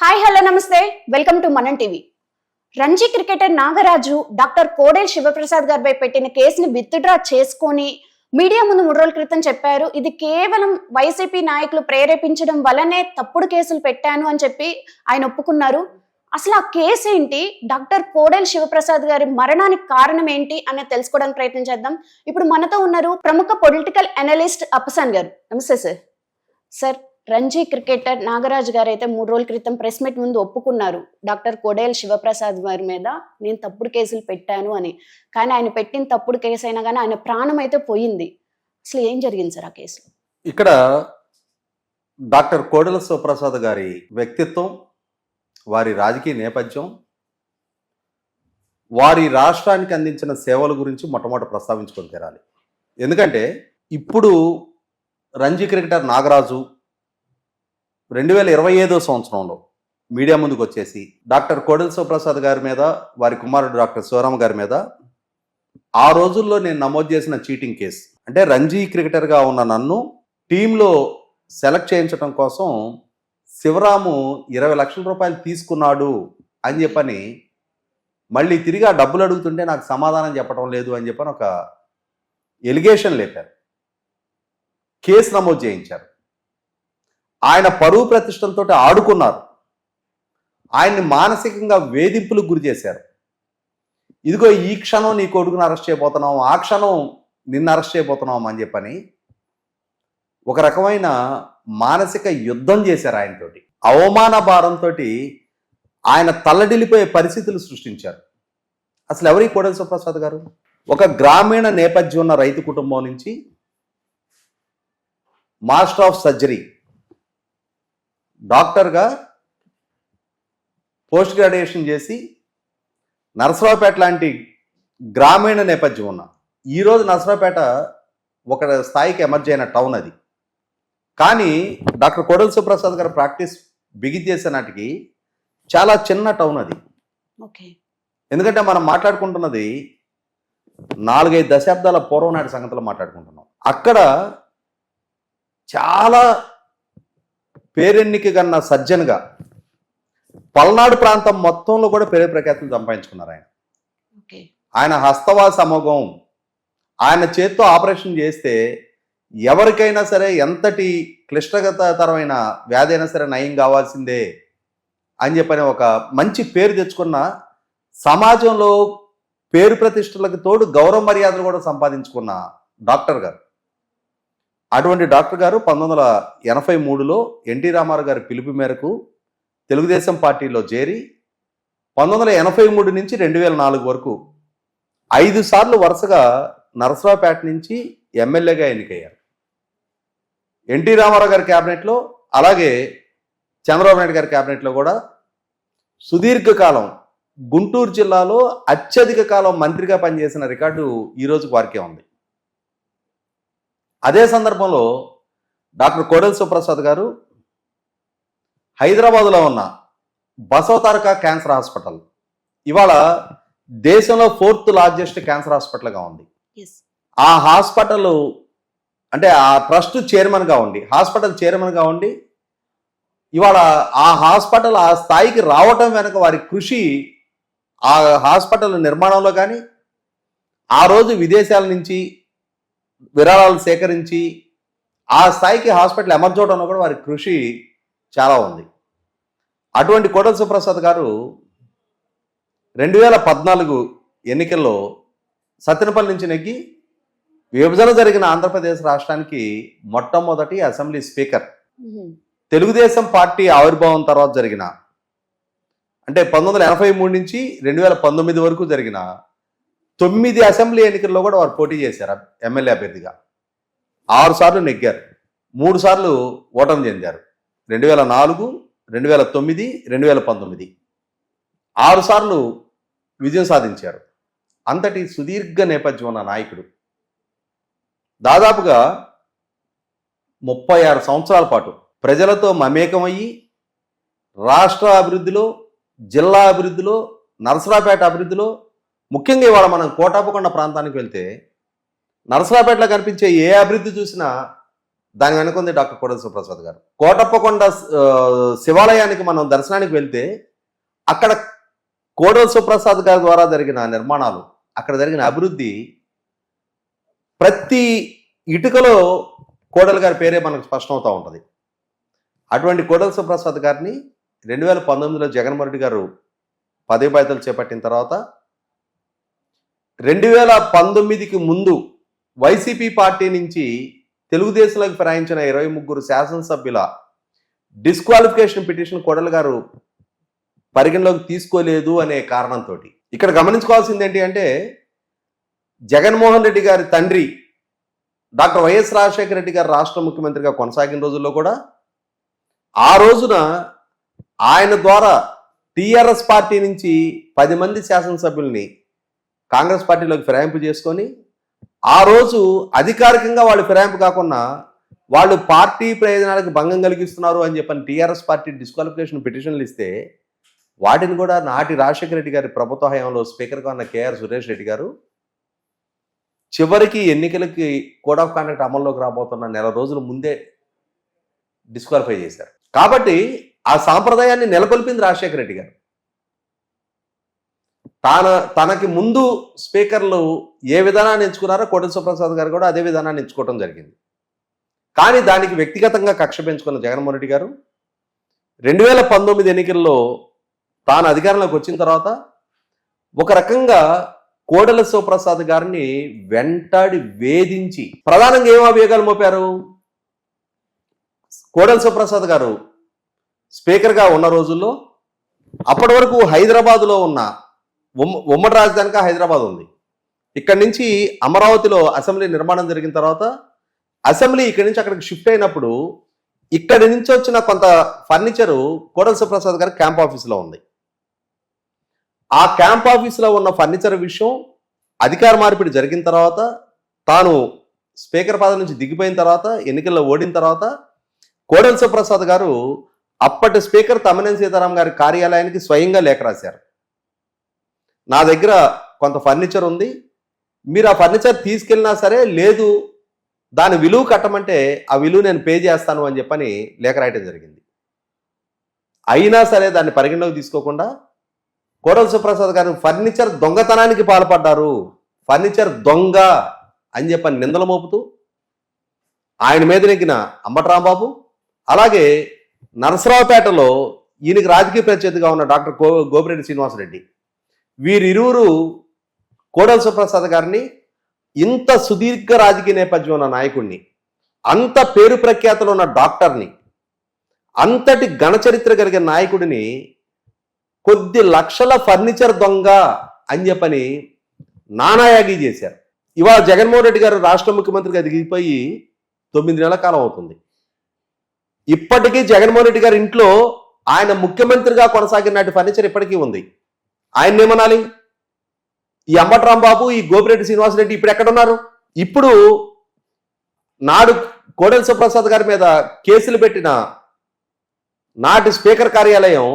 Hi hello నమస్తే. Welcome to మనం TV Ranji cricketer Nagaraju doctor Kodela Shivaprasad గారిపై పెట్టిన కేసుని విత్డ్రా చేసుకొని మీడియా ముందు మూడు రోజుల క్రితం చెప్పారు. ఇది కేవలం వైసీపీ నాయకులు ప్రేరేపించడం వల్లనే తప్పుడు కేసులు పెట్టాను అని చెప్పి ఆయన ఒప్పుకున్నారు. అసలు ఆ కేసు ఏంటి? డాక్టర్ కోడెల్ శివప్రసాద్ గారి మరణానికి కారణం ఏంటి అనేది తెలుసుకోవడానికి ప్రయత్నం చేద్దాం. ఇప్పుడు మనతో ఉన్నారు ప్రముఖ పొలిటికల్ అనలిస్ట్ అప్పసాన్ గారు. నమస్తే sir sir Ranji cricketer Nagaraju గారు అయితే మూడు రోజుల క్రితం ప్రెస్ మీట్ ముందు ఒప్పుకున్నారు. డాక్టర్ కొడేల్ శివప్రసాద్ గారి మీద నేను తప్పుడు కేసులు పెట్టాను అని. కానీ ఆయన పెట్టిన తప్పుడు కేసు అయినా కానీ ఆయన ప్రాణం అయితే పోయింది. అసలు ఏం జరిగింది సార్ ఆ కేసు ఇక్కడ డాక్టర్ కోడెల శివప్రసాద్ గారి వ్యక్తిత్వం వారి రాజకీయ నేపథ్యం వారి రాష్ట్రానికి అందించిన సేవల గురించి మొట్టమొదటి ప్రస్తావించుకొని తీరాలి. ఎందుకంటే ఇప్పుడు రంజీ క్రికెటర్ నాగరాజు రెండు వేల ఇరవై ఐదో సంవత్సరంలో మీడియా ముందుకు వచ్చేసి డాక్టర్ కోడెల శివప్రసాద్ గారి మీద వారి కుమారుడు డాక్టర్ శివరామ గారి మీద ఆ రోజుల్లో నేను నమోదు చేసిన చీటింగ్ కేసు. అంటే రంజీ క్రికెటర్గా ఉన్న నన్ను టీంలో సెలెక్ట్ చేయించడం కోసం శివరాము ఇరవై లక్షల రూపాయలు తీసుకున్నాడు అని చెప్పని మళ్ళీ తిరిగి ఆ డబ్బులు అడుగుతుంటే నాకు సమాధానం చెప్పడం లేదు అని చెప్పని ఒక ఎలిగేషన్ లేపారు. కేసు నమోదు చేయించారు. ఆయన పరువు ప్రతిష్టలతో ఆడుకున్నారు. ఆయన్ని మానసికంగా వేధింపులకు గురి చేశారు. ఇదిగో ఈ క్షణం నీ కొడుకుని అరెస్ట్ చేయబోతున్నాం ఆ క్షణం నిన్ను అరెస్ట్ చేయబోతున్నాం అని చెప్పని ఒక రకమైన మానసిక యుద్ధం చేశారు ఆయనతోటి. అవమాన భారంతో ఆయన తల్లడిల్లిపోయే పరిస్థితులు సృష్టించారు. అసలు ఎవరి కోడలి సుప్రసాద్ గారు? ఒక గ్రామీణ నేపథ్యం ఉన్న రైతు కుటుంబం నుంచి మాస్టర్ ఆఫ్ సర్జరీ డాక్టర్గా పోస్ట్ గ్రాడ్యుయేషన్ చేసి నరసరావుపేట లాంటి గ్రామీణ నేపథ్యం ఉన్న. ఈరోజు నరసరావుపేట ఒక స్థాయికి ఎమర్జ్ అయిన టౌన్ అది. కానీ డాక్టర్ కోడెల సుప్రసాద్ గారు ప్రాక్టీస్ బిగి చేసే నాటికి చాలా చిన్న టౌన్ అది. ఓకే. ఎందుకంటే మనం మాట్లాడుకుంటున్నది నాలుగైదు దశాబ్దాల పూర్వం నాటి సంగతులు మాట్లాడుకుంటున్నాం. అక్కడ చాలా పేరెన్నిక కన్న సజ్జన్గా పల్నాడు ప్రాంతం మొత్తంలో కూడా పేరు ప్రఖ్యాతులు సంపాదించుకున్నారు ఆయన. ఆయన హస్తవాస అమోఘం ఆయన చేత్తో ఆపరేషన్ చేస్తే ఎవరికైనా సరే ఎంతటి క్లిష్టతరమైన వ్యాధి అయినా సరే నయం కావాల్సిందే అని చెప్పని ఒక మంచి పేరు తెచ్చుకున్న సమాజంలో పేరు ప్రతిష్టలకు తోడు గౌరవ మర్యాదలు కూడా సంపాదించుకున్న డాక్టర్ గారు. అటువంటి డాక్టర్ గారు పంతొమ్మిది వందల ఎనభై మూడులో ఎన్టీ రామారావు గారి పిలుపు మేరకు తెలుగుదేశం పార్టీలో చేరి పంతొమ్మిది వందల ఎనభై మూడు నుంచి రెండు వేల నాలుగు వరకు ఐదు సార్లు వరుసగా నరసరావుపేట నుంచి ఎమ్మెల్యేగా ఎన్నికయ్యారు. ఎన్టీ రామారావు గారి క్యాబినెట్లో అలాగే చంద్రబాబు నాయుడు గారి క్యాబినెట్లో కూడా సుదీర్ఘకాలం గుంటూరు జిల్లాలో అత్యధిక కాలం మంత్రిగా పనిచేసిన రికార్డు ఈరోజు వారికే ఉంది. అదే సందర్భంలో డాక్టర్ కోడెల సుప్రసాద్ గారు హైదరాబాదులో ఉన్న బసవతారక క్యాన్సర్ హాస్పిటల్. ఇవాళ దేశంలో ఫోర్త్ లార్జెస్ట్ క్యాన్సర్ హాస్పిటల్గా ఉంది. ఆ హాస్పిటల్ అంటే ఆ ట్రస్ట్ చైర్మన్గా ఉండి హాస్పిటల్ చైర్మన్గా ఉండి ఇవాళ ఆ హాస్పిటల్ ఆ స్థాయికి రావటం వెనుక వారి కృషి ఆ హాస్పిటల్ నిర్మాణంలో కానీ ఆ రోజు విదేశాల నుంచి విరాళాలు సేకరించి ఆ స్థాయికి హాస్పిటల్ ఎమర్జోవడంలో కూడా వారి కృషి చాలా ఉంది. అటువంటి కోటల సుప్రసాద్ గారు రెండు వేల పద్నాలుగు ఎన్నికల్లో సత్తెనపల్లి నుంచి నెగ్గి విభజన జరిగిన ఆంధ్రప్రదేశ్ రాష్ట్రానికి మొట్టమొదటి అసెంబ్లీ స్పీకర్. తెలుగుదేశం పార్టీ ఆవిర్భావం తర్వాత జరిగిన అంటే పంతొమ్మిది వందల ఎనభై మూడు నుంచి రెండు వేల పంతొమ్మిది వరకు జరిగిన తొమ్మిది అసెంబ్లీ ఎన్నికల్లో కూడా వారు పోటీ చేశారు ఎమ్మెల్యే అభ్యర్థిగా. ఆరు సార్లు నెగ్గారు. మూడు సార్లు ఓటమి చెందారు. రెండు వేల నాలుగు రెండు వేల తొమ్మిది రెండు వేల పంతొమ్మిది. ఆరు సార్లు విజయం సాధించారు. అంతటి సుదీర్ఘ నేపథ్యం ఉన్న నాయకుడు. దాదాపుగా ముప్పై ఆరు సంవత్సరాల పాటు ప్రజలతో మమేకమయ్యి రాష్ట్ర అభివృద్ధిలో జిల్లా అభివృద్ధిలో నరసరాపేట అభివృద్ధిలో ముఖ్యంగా ఇవాళ మనం కోటాపుకొండ ప్రాంతానికి వెళ్తే నరసరాపేటలో కనిపించే ఏ అభివృద్ధి చూసినా దాని వెనుకుంది డాక్టర్ కోడెల సుప్రసాద్ గారు. కోటప్పకొండ శివాలయానికి మనం దర్శనానికి వెళ్తే అక్కడ కోడెల సుప్రసాద్ గారి ద్వారా జరిగిన నిర్మాణాలు అక్కడ జరిగిన అభివృద్ధి ప్రతి ఇటుకలో కోడెల గారి పేరే మనకు స్పష్టమవుతూ ఉంటుంది. అటువంటి కోడెల సుప్రసాద్ గారిని రెండు వేల పంతొమ్మిదిలో జగన్మోహన్ రెడ్డి గారు పదవి బాధ్యతలు చేపట్టిన తర్వాత రెండు వేల పంతొమ్మిదికి ముందు వైసీపీ పార్టీ నుంచి తెలుగుదేశంలోకి ప్రయాణించిన ఇరవై ముగ్గురు శాసనసభ్యుల డిస్క్వాలిఫికేషన్ పిటిషన్ కోడలు గారు పరిగణలోకి తీసుకోలేదు అనే కారణంతో ఇక్కడ గమనించుకోవాల్సింది ఏంటి అంటే జగన్మోహన్ రెడ్డి గారి తండ్రి డాక్టర్ వైఎస్ రాజశేఖర రెడ్డి గారు రాష్ట్ర ముఖ్యమంత్రిగా కొనసాగిన రోజుల్లో కూడా ఆ రోజున ఆయన ద్వారా టీఆర్ఎస్ పార్టీ నుంచి పది మంది శాసనసభ్యుల్ని కాంగ్రెస్ పార్టీలోకి ఫిరాయింపు చేసుకొని ఆ రోజు అధికారికంగా వాళ్ళు ఫిరాయింపు కాకుండా వాళ్ళు పార్టీ ప్రయోజనాలకు భంగం కలిగిస్తున్నారు అని చెప్పని టీఆర్ఎస్ పార్టీ డిస్క్వాలిఫికేషన్ పిటిషన్లు ఇస్తే వాటిని కూడా నాటి రాజశేఖర రెడ్డి గారి ప్రభుత్వ హయాంలో స్పీకర్గా ఉన్న కేఆర్ సురేష్ రెడ్డి గారు చివరికి ఎన్నికలకి కోడ్ ఆఫ్ కాండక్ట్ అమల్లోకి రాబోతున్న నెల రోజుల ముందే డిస్క్వాలిఫై చేశారు. కాబట్టి ఆ సాంప్రదాయాన్ని నెలకొల్పింది రాజశేఖర రెడ్డి గారు. తాన తనకి ముందు స్పీకర్లు ఏ విధానాన్ని ఎంచుకున్నారో కోటెల సుప్రసాద్ గారు కూడా అదే విధానాన్ని ఎంచుకోవడం జరిగింది. కానీ దానికి వ్యక్తిగతంగా కక్ష పెంచుకున్న జగన్మోహన్ రెడ్డి గారు రెండు వేల పంతొమ్మిది ఎన్నికల్లో తాను అధికారంలోకి వచ్చిన తర్వాత ఒక రకంగా కోడెల శివప్రసాద్ గారిని వెంటాడి వేధించి ప్రధానంగా ఏం అభియోగాలు మోపారు? కోడెల శివప్రసాద్ గారు స్పీకర్గా ఉన్న రోజుల్లో అప్పటి వరకు హైదరాబాదులో ఉన్న ఉమ్మడి రాజధానిగా హైదరాబాద్ ఉంది. ఇక్కడి నుంచి అమరావతిలో అసెంబ్లీ నిర్మాణం జరిగిన తర్వాత అసెంబ్లీ ఇక్కడి నుంచి అక్కడికి షిఫ్ట్ అయినప్పుడు ఇక్కడి నుంచి వచ్చిన కొంత ఫర్నిచరు కోడల సుప్రసాద్ గారి క్యాంప్ ఆఫీస్లో ఉంది. ఆ క్యాంప్ ఆఫీస్లో ఉన్న ఫర్నిచర్ విషయం అధికార మార్పిడి జరిగిన తర్వాత తాను స్పీకర్ పదవి నుంచి దిగిపోయిన తర్వాత ఎన్నికల్లో ఓడిన తర్వాత కోడెల సుప్రసాద్ గారు అప్పటి స్పీకర్ తమ్మినేని సీతారాం గారి కార్యాలయానికి స్వయంగా లేఖ రాశారు. నా దగ్గర కొంత ఫర్నిచర్ ఉంది. మీరు ఆ ఫర్నిచర్ తీసుకెళ్ళినా సరే లేదు దాని విలువ కట్టమంటే ఆ విలువ నేను పే చేస్తాను అని చెప్పని లేఖ రాయటం జరిగింది. అయినా సరే దాన్ని పరిగణలోకి తీసుకోకుండా కోడల సుప్రసాద్ గారు ఫర్నిచర్ దొంగతనానికి పాల్పడ్డారు. ఫర్నిచర్ దొంగ అని చెప్పని నిందలు మోపుతూ ఆయన మీద నెగ్గిన అంబటరాంబాబు అలాగే నరసరావుపేటలో ఈయనకి రాజకీయ ప్రత్యర్థిగా ఉన్న డాక్టర్ గో గోపిరెడ్డి శ్రీనివాసరెడ్డి. వీరిరువురు కోడల సుప్రసాద్ గారిని ఇంత సుదీర్ఘ రాజకీయ నేపథ్యం ఉన్న నాయకుడిని అంత పేరు ప్రఖ్యాతలు ఉన్న డాక్టర్ని అంతటి ఘనచరిత్ర కలిగిన నాయకుడిని కొద్ది లక్షల ఫర్నిచర్ దొంగ అని చెప్పని నానాయాగి చేశారు. ఇవాళ జగన్మోహన్ రెడ్డి గారు రాష్ట్ర ముఖ్యమంత్రిగా దిగిపోయి తొమ్మిది నెలల కాలం అవుతుంది. ఇప్పటికీ జగన్మోహన్ రెడ్డి గారి ఇంట్లో ఆయన ముఖ్యమంత్రిగా కొనసాగిన నాటి ఫర్నిచర్ ఇప్పటికీ ఉంది. ఆయన ఏమనాలి? ఈ అంబట్రాంబాబు ఈ గోపిరెడ్డి శ్రీనివాసరెడ్డి ఇప్పుడు ఎక్కడున్నారు? ఇప్పుడు నాడు కోడెల సుప్రసాద్ గారి మీద కేసులు పెట్టిన నాటి స్పీకర్ కార్యాలయం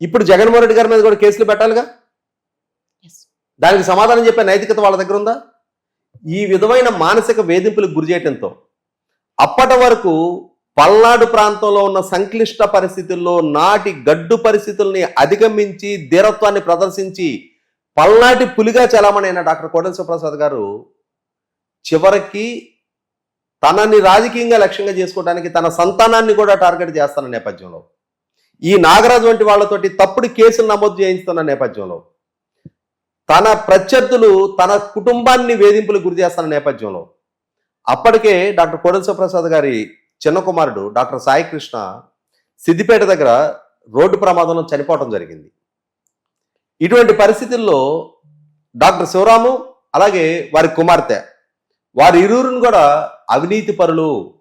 ఇప్పుడు జగన్మోహన్ రెడ్డి గారి మీద కూడా కేసులు పెట్టాలిగా. దానికి సమాధానం చెప్పే నైతికత వాళ్ళ దగ్గర ఉందా? ఈ విధమైన మానసిక వేధింపులకు గురి చేయటంతో అప్పటి వరకు పల్నాడు ప్రాంతంలో ఉన్న సంక్లిష్ట పరిస్థితుల్లో నాటి గడ్డు పరిస్థితుల్ని అధిగమించి ధీరత్వాన్ని ప్రదర్శించి పల్నాటి పులిగా చలామణైన డాక్టర్ కోటల సుప్రసాద్ గారు చివరికి తనని రాజకీయంగా లక్ష్యంగా చేసుకోవడానికి తన సంతానాన్ని కూడా టార్గెట్ చేస్తున్న నేపథ్యంలో ఈ నాగరాజు వంటి వాళ్ళతోటి తప్పుడు కేసులు నమోదు చేయిస్తున్న నేపథ్యంలో తన ప్రత్యర్థులు తన కుటుంబాన్ని వేధింపులకు గురి చేస్తున్న నేపథ్యంలో అప్పటికే డాక్టర్ కోడెల సుప్రసాద్ గారి చిన్న కుమారుడు డాక్టర్ సాయి కృష్ణ సిద్దిపేట దగ్గర రోడ్డు ప్రమాదంలో చనిపోవటం జరిగింది. ఇటువంటి పరిస్థితుల్లో డాక్టర్ శివరాము అలాగే వారి కుమార్తె వారి ఇరువురిని కూడా అవినీతి పరులు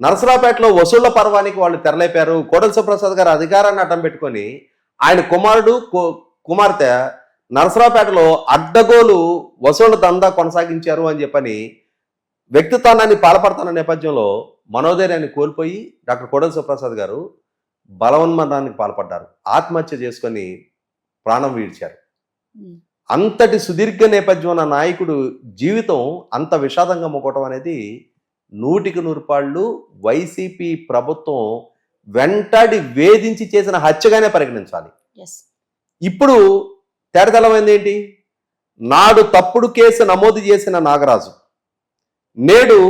నరసరావుపేటలో వసూళ్ళ పర్వానికి వాళ్ళు తెరలేపారు. కోడల సుప్రసాద్ గారు అధికారాన్ని అడ్డం పెట్టుకొని ఆయన కుమారుడు కు- కుమార్తె నరసరావుపేటలో అడ్డగోలు వసూళ్ళ దందా కొనసాగించారు అని చెప్పని వ్యక్తిత్వాన్ని పాల్పడుతున్న నేపథ్యంలో మనోధైర్యాన్ని కోల్పోయి డాక్టర్ కోడల సుప్రసాద్ గారు బలవన్మరణానికి పాల్పడ్డారు. ఆత్మహత్య చేసుకొని ప్రాణం వీడ్చారు. అంతటి సుదీర్ఘ నేపథ్యం ఉన్న నాయకుడు జీవితం అంత విషాదంగా మొక్కటం అనేది నూటికి నూరు పాళ్ళు వైసీపీ ప్రభుత్వం వెంటాడి వేధించి చేసిన హత్యగానే పరిగణించాలి. ఇప్పుడు తేడతలమైంది ఏంటి? నాడు తప్పుడు కేసు నమోదు చేసిన నాగరాజు నేడు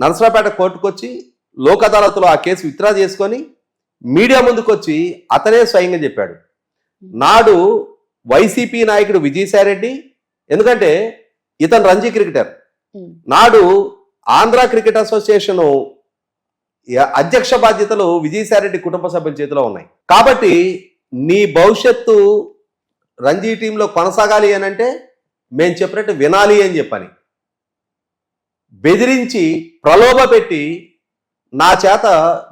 నరసరాపేట కోర్టుకొచ్చి లోక్ అదాలత్లో ఆ కేసు విత్డ్రా చేసుకొని మీడియా ముందుకొచ్చి అతనే స్వయంగా చెప్పాడు. నాడు వైసీపీ నాయకుడు విజయసాయిరెడ్డి ఎందుకంటే ఇతను రంజీ క్రికెటర్. నాడు ఆంధ్ర క్రికెట్ అసోసియేషన్ అధ్యక్ష బాధ్యతలు విజయసాయిరెడ్డి కుటుంబ సభ్యుల చేతిలో ఉన్నాయి. కాబట్టి నీ భవిష్యత్తు రంజీ టీంలో కొనసాగాలి అని అంటే మేము చెప్పినట్టు వినాలి అని చెప్పని. బెదిరించి ప్రలోభ పెట్టి నా చేత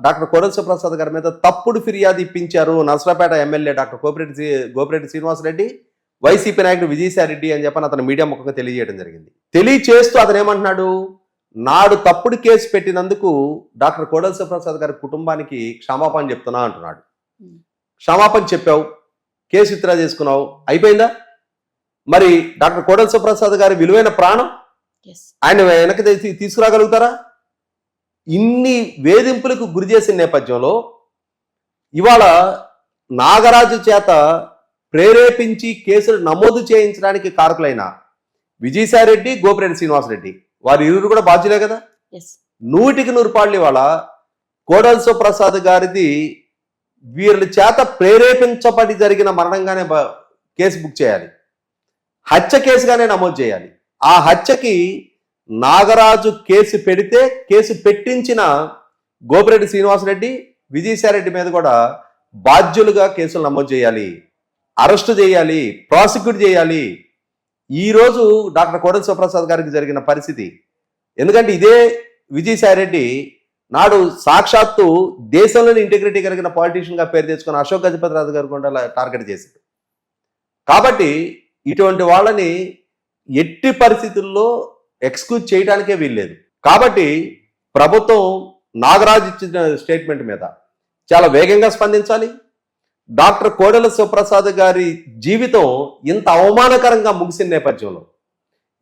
డాక్టర్ కోడల ప్రసాద్ గారి మీద తప్పుడు ఫిర్యాదు ఇప్పించారు Narasaraopet MLA doctor Gopireddy Gopireddy Srinivasareddy YCP నాయకుడు విజయసాయిరెడ్డి అని చెప్పని అతను మీడియా ముఖంగా తెలియజేయడం జరిగింది. తెలియచేస్తూ అతను ఏమంటున్నాడు? నాడు తప్పుడు కేసు పెట్టినందుకు డాక్టర్ కోడల ప్రసాద్ గారి కుటుంబానికి క్షమాపణ చెప్తున్నా అంటున్నాడు. క్షమాపణ చెప్పావు కేసు విత్డ్రా చేసుకున్నావు అయిపోయిందా? మరి డాక్టర్ కోడల సుప్రసాద్ గారి విలువైన ప్రాణం ఆయన వెనక్కి తీసి- తీసుకురాగలుగుతారా? ఇన్ని వేధింపులకు గురి చేసిన నేపథ్యంలో ఇవాళ నాగరాజు చేత ప్రేరేపించి కేసులు నమోదు చేయించడానికి కారకులైన విజయసాయిరెడ్డి గోపిరెడ్డి శ్రీనివాసరెడ్డి వారి ఇరువురు కూడా బాధ్యులే కదా? నూటికి నూరు పాళ్ళు ఇవాళ కోడల్సో ప్రసాద్ గారిది వీళ్ళ చేత ప్రేరేపించబడి జరిగిన మరణంగానే కేసు బుక్ చేయాలి. హత్య కేసుగానే నమోదు చేయాలి. ఆ హత్యకి నాగరాజు కేసు పెడితే కేసు పెట్టించిన గోపిరెడ్డి శ్రీనివాసరెడ్డి విజయసాయిరెడ్డి మీద కూడా బాధ్యులుగా కేసులు నమోదు చేయాలి అరెస్టు చేయాలి ప్రాసిక్యూట్ చేయాలి. ఈరోజు డాక్టర్ కోడెల శివప్రసాద్ గారికి జరిగిన పరిస్థితి. ఎందుకంటే ఇదే విజయసాయిరెడ్డి నాడు సాక్షాత్తు దేశంలోని ఇంటిగ్రిటీ కలిగిన పాలిటీషియన్గా పేరు తెచ్చుకున్న అశోక్ గజపతిరాజు గారు కూడా టార్గెట్ చేశాడు. కాబట్టి ఇటువంటి వాళ్ళని ఎట్టి పరిస్థితుల్లో ఎక్స్క్యూజ్ చేయడానికే వీల్లేదు. కాబట్టి ప్రభుత్వం నాగరాజు ఇచ్చిన స్టేట్మెంట్ మీద చాలా వేగంగా స్పందించాలి. డాక్టర్ కోడెల శివప్రసాద్ గారి జీవితం ఇంత అవమానకరంగా ముగిసిన నేపథ్యంలో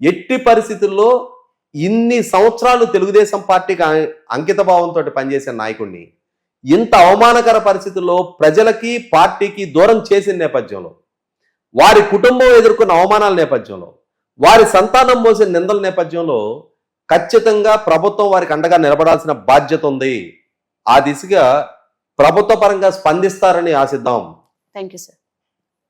ఎట్టి పరిస్థితుల్లో ఇన్ని సంవత్సరాలు తెలుగుదేశం పార్టీకి అం- అంకిత భావంతో పనిచేసిన నాయకుడిని ఇంత అవమానకర పరిస్థితుల్లో ప్రజలకి పార్టీకి దూరం చేసిన నేపథ్యంలో వారి కుటుంబం ఎదుర్కొన్న అవమానాల నేపథ్యంలో వారి సంతానం మోసే నిందల నేపథ్యంలో ఖచ్చితంగా ప్రభుత్వం వారికి అండగా నిలబడాల్సిన బాధ్యత ఉంది. ఆ దిశగా ప్రభుత్వ పరంగా స్పందిస్తారని ఆశిద్దాం. Thank you sir